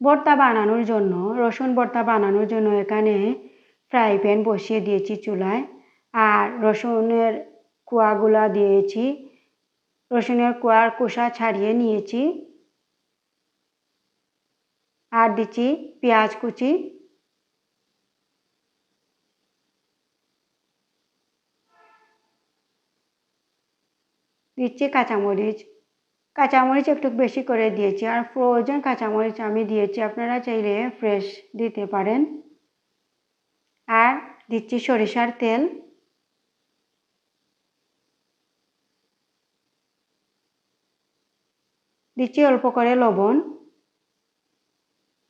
ভর্তা বানানোর জন্য, রসুন ভর্তা বানানোর জন্য এখানে ফ্রাই প্যান বসিয়ে দিয়েছি চুলায়। আর রসুনের কোয়াগুলা দিয়েছি। রসুনের কোয়ার কোষা ছাড়িয়ে নিয়েছি। আর দিচ্ছি পেঁয়াজ কুচি। দিচ্ছি কাঁচামরিচ। কাঁচামরিচ একটু বেশি করে দিয়েছি আর ফ্রোজেন কাঁচামরিচ আমি দিয়েছি। আপনারা চাইলে ফ্রেশ দিতে পারেন। আর দিচ্ছি সরিষার তেল। দিচ্ছি অল্প করে লবণ।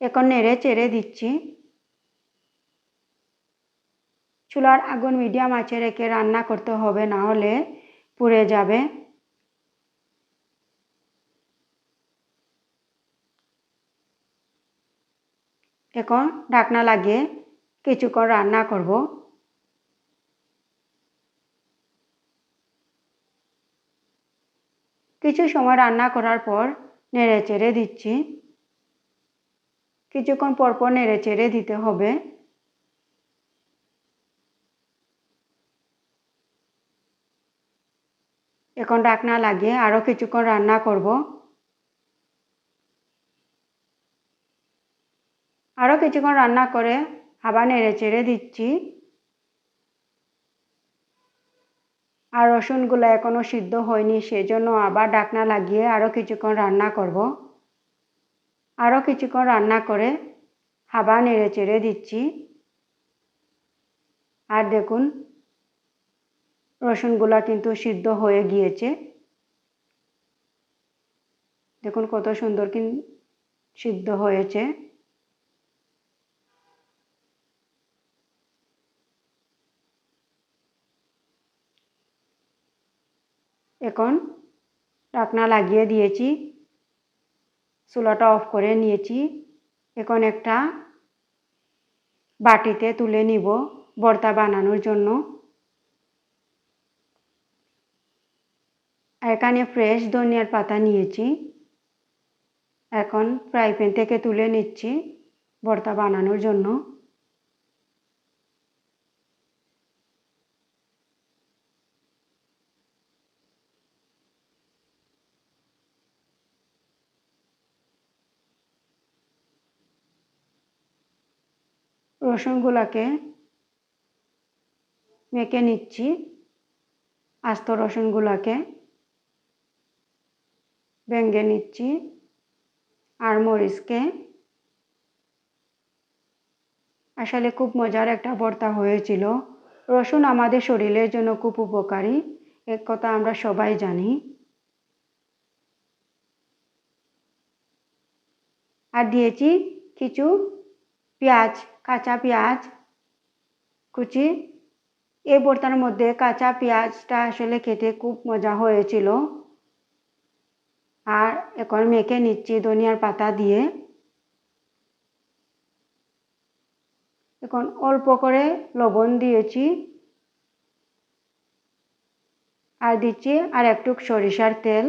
এখন নেড়ে চেড়ে দিচ্ছি। চুলার আগুন মিডিয়াম আঁচে রেখে রান্না করতে হবে, না হলে পুড়ে যাবে। এখন ঢাকনা লাগিয়ে কিছুক্ষণ রান্না করব। কিছু সময় রান্না করার পর নেড়ে চেড়ে দিচ্ছি। কিছুক্ষণ পরপর নেড়ে চেড়ে দিতে হবে। এখন ডাকনা লাগিয়ে আরও কিছুক্ষণ রান্না করব। আরও কিছুক্ষণ রান্না করে আবার নেড়ে চেড়ে দিচ্ছি। আর রসুনগুলো এখনও সিদ্ধ হয়নি, সেজন্য আবার ডাকনা লাগিয়ে আরও কিছুক্ষণ রান্না করব। আরও কিছুক্ষণ রান্না করে আবার নেড়ে চেড়ে দিচ্ছি। আর দেখুন, রসুনগুলো কিন্তু সিদ্ধ হয়ে গিয়েছে। দেখুন কত সুন্দর কিন, সিদ্ধ হয়েছে। এখন ঢাকনা লাগিয়ে দিয়েছি। চুলাটা অফ করে নিয়েছি। এখন একটা বাটিতে তুলে নিব ভর্তা বানানোর জন্য। এখানে ফ্রেশ ধনিয়ার পাতা নিয়েছি। এখন ফ্রাই প্যান থেকে তুলে নিচ্ছি ভর্তা বানানোর জন্য। রসুনগুলাকে মেখে নিচ্ছি। আস্ত রসুনগুলাকে ভেঙে নিচ্ছি। আর মরিচকে। আসলে খুব মজার একটা ভর্তা হয়েছিল। রসুন আমাদের শরীরের জন্য খুব উপকারী। এক কথা আমরা সবাই জানি। আর দিয়েছি কিছু পেঁয়াজ। কাঁচা পেঁয়াজ কুচি। এই ভর্তার মধ্যে কাঁচা পেঁয়াজটা আসলে খেতে খুব মজা হয়েছিল। আর এখন মেখে নিচ্ছি ধনিয়ার পাতা দিয়ে। এখন অল্প করে লবণ দিয়েছি। আর দিচ্ছি আর একটু সরিষার তেল।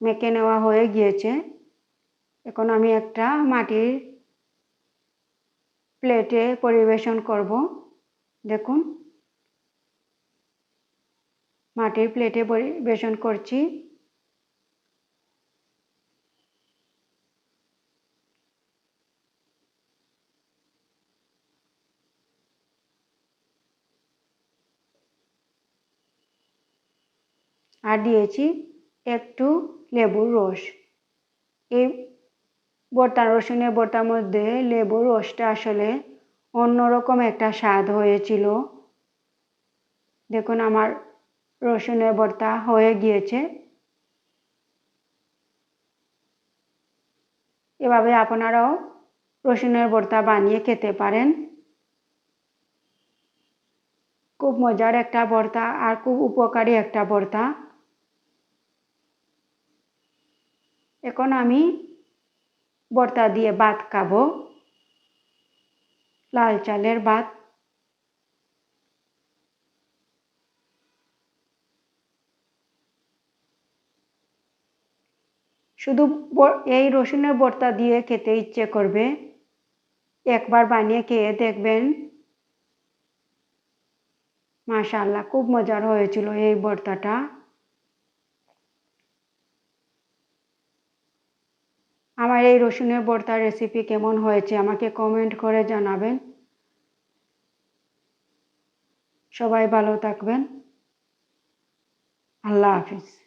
মেখে নেওয়া হয়ে গিয়েছে। এখন আমি একটা মাটির প্লেটে পরিবেশন করব। দেখুন, মাটির প্লেটে পরিবেশন করছি। আর দিয়েছি একটু লেবুর রস। এই বর্তা রসুনের বর্তার মধ্যে লেবুর রসটা আসলে অন্যরকম একটা স্বাদ হয়েছিল। দেখুন আমার রসুনের বর্তা হয়ে গিয়েছে। এভাবে আপনারাও রসুনের ভর্তা বানিয়ে খেতে পারেন। খুব মজার একটা ভর্তা আর খুব উপকারী একটা ভর্তা এখন আমি বর্তা দিয়ে ভাত খাব। লাল চালের ভাত। শুধু এই রসুনের বর্তা দিয়ে খেতে ইচ্ছে করবে। একবার বানিয়ে খেয়ে দেখবেন। মাশাল্লাহ খুব মজার হয়েছিল এই বর্তাটা। আমার এই রসুনের ভর্তার রেসিপি কেমন হয়েছে আমাকে কমেন্ট করে জানাবেন। সবাই ভালো থাকবেন। আল্লাহ হাফিজ।